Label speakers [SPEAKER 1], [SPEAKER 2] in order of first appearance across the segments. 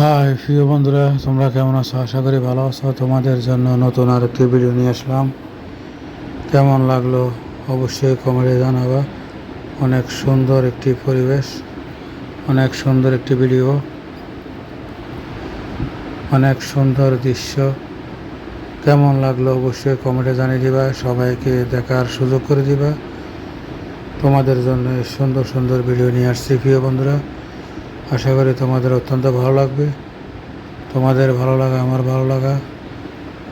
[SPEAKER 1] High, প্রিয় বন্ধুরা, তোমরা কেমন আছো? আশা করি ভালো আছো। তোমাদের জন্য নতুন আর একটি ভিডিও নিয়ে আসলাম। কেমন লাগল অবশ্যই কমেন্টে জানাবা। অনেক সুন্দর একটি পরিবেশ, অনেক সুন্দর একটি ভিডিও অনেক সুন্দর দৃশ্য। কেমন লাগল অবশ্যই কমেন্টে জানিয়ে দিবা। সবাইকে দেখার সুযোগ করে দিবা। তোমাদের জন্য সুন্দর সুন্দর ভিডিও নিয়ে আসছি, প্রিয় বন্ধুরা। আশা করি তোমাদের অত্যন্ত ভালো লাগবে। তোমাদের ভালো লাগা, আমার ভালো লাগা।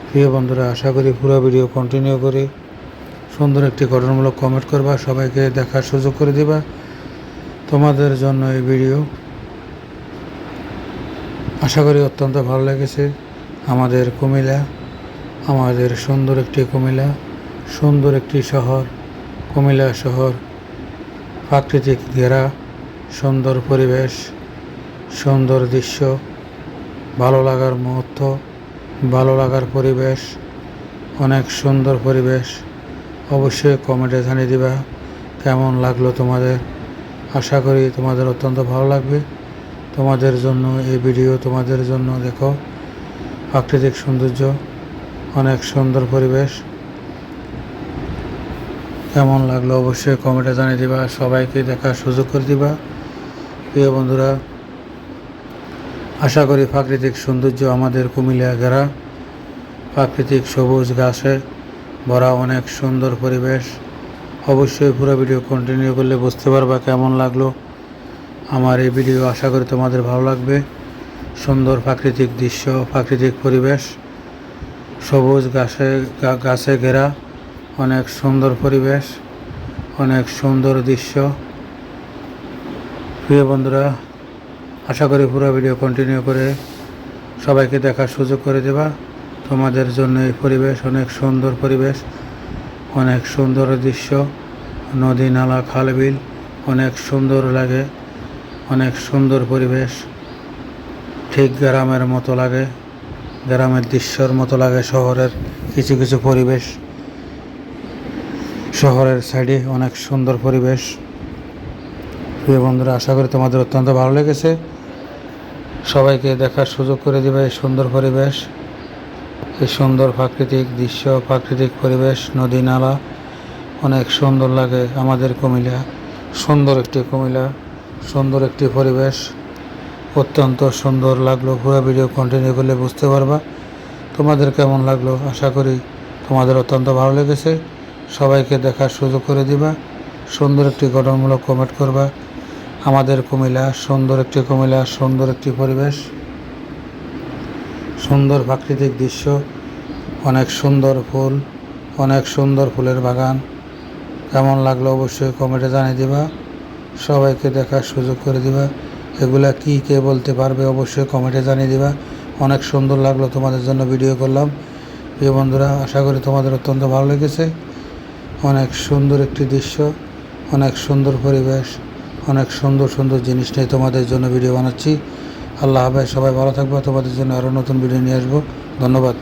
[SPEAKER 1] প্রিয় বন্ধুরা, আশা করি পুরো ভিডিও কন্টিনিউ করি সুন্দর একটি গঠনমূলক কমেন্ট করবা, সবাইকে দেখার সুযোগ করে দিবা। তোমাদের জন্য এই ভিডিও আশা করি অত্যন্ত ভালো লেগেছে। আমাদের কুমিল্লা, আমাদের সুন্দর একটি কুমিল্লা, সুন্দর একটি শহর, কুমিল্লা শহর, প্রাকৃতিক ঘেরা, সুন্দর পরিবেশ। সুন্দর দৃশ্য, ভালো লাগার মুহূর্ত, ভালো লাগার পরিবেশ, অনেক সুন্দর পরিবেশ। অবশ্যই কমেন্টে জানিয়ে দিবা, কেমন লাগল তোমাদের? আশা করি তোমাদের অত্যন্ত ভালো লাগবে। তোমাদের জন্য, এই ভিডিও তোমাদের জন্য, দেখো প্রাকৃতিক সৌন্দর্য, অনেক সুন্দর পরিবেশ। কেমন লাগল অবশ্যই কমেন্টে জানিয়ে দিবা, সবাইকে দেখার সুযোগ করে দিবা। প্রিয় বন্ধুরা আশা করি প্রাকৃতিক সৌন্দর্য আমাদের কুমিল্লা ঘেরা প্রাকৃতিক সবুজ ঘাসে ভরা অনেক সুন্দর পরিবেশ। অবশ্যই পুরো ভিডিও কন্টিনিউ করলে বুঝতে পারবা কেমন লাগল। আমার এই ভিডিও আশা করি তোমাদের ভালো লাগবে। সুন্দর প্রাকৃতিক দৃশ্য, প্রাকৃতিক পরিবেশ, সবুজ ঘাসে গা- গাছে ঘেরা, অনেক সুন্দর পরিবেশ, অনেক সুন্দর দৃশ্য। প্রিয় বন্ধুরা আশা করি পুরো ভিডিও কন্টিনিউ করে সবাইকে দেখার সুযোগ করে দেবা। তোমাদের জন্য এই পরিবেশ অনেক সুন্দর পরিবেশ, অনেক সুন্দর দৃশ্য, নদী, নালা খাল বিল অনেক সুন্দর লাগে, অনেক সুন্দর পরিবেশ। ঠিক গ্রামের মতো লাগে, গ্রামের দৃশ্যর মতো লাগে শহরের কিছু কিছু পরিবেশ। শহরের সাইডে অনেক সুন্দর পরিবেশ। প্রিয় বন্ধুরা, আশা করি তোমাদের অত্যন্ত ভালো লেগেছে। সবাইকে দেখার সুযোগ করে দেবে এই সুন্দর পরিবেশ। এই সুন্দর প্রাকৃতিক দৃশ্য, প্রাকৃতিক পরিবেশ, নদী, নালা, অনেক সুন্দর লাগে আমাদের কুমিল্লা। সুন্দর একটি কুমিল্লা, সুন্দর একটি পরিবেশ, অত্যন্ত সুন্দর লাগল। পুরো ভিডিও কন্টিনিউ করলে বুঝতে পারবা তোমাদের কেমন লাগল। আশা করি তোমাদের অত্যন্ত ভালো লেগেছে। সবাইকে দেখার সুযোগ করে দিবা। সুন্দর একটি গঠনমূলক কমেন্ট করবা। আমাদের কুমিল্লা, সুন্দর একটি কুমিল্লা, সুন্দর একটি পরিবেশ, সুন্দর প্রাকৃতিক দৃশ্য, অনেক সুন্দর ফুল, অনেক সুন্দর ফুলের বাগান। কেমন লাগল অবশ্যই কমেন্টে জানিয়ে দিবা। সবাইকে দেখার সুযোগ করে দিবা। এগুলা কি, কে বলতে পারবে অবশ্যই কমেন্টে জানিয়ে দিবা। অনেক সুন্দর লাগল তোমাদের জন্য ভিডিও করলাম। প্রিয় বন্ধুরা, আশা করি তোমাদের অত্যন্ত ভালো লেগেছে। অনেক সুন্দর একটি দৃশ্য, অনেক সুন্দর পরিবেশ অনেক সুন্দর সুন্দর জিনিস নিয়ে তোমাদের জন্য ভিডিও বানাচ্ছি। আল্লাহ হাফেজ, সবাই ভালো থাকবে। তোমাদের জন্য আরও নতুন ভিডিও নিয়ে আসব। ধন্যবাদ।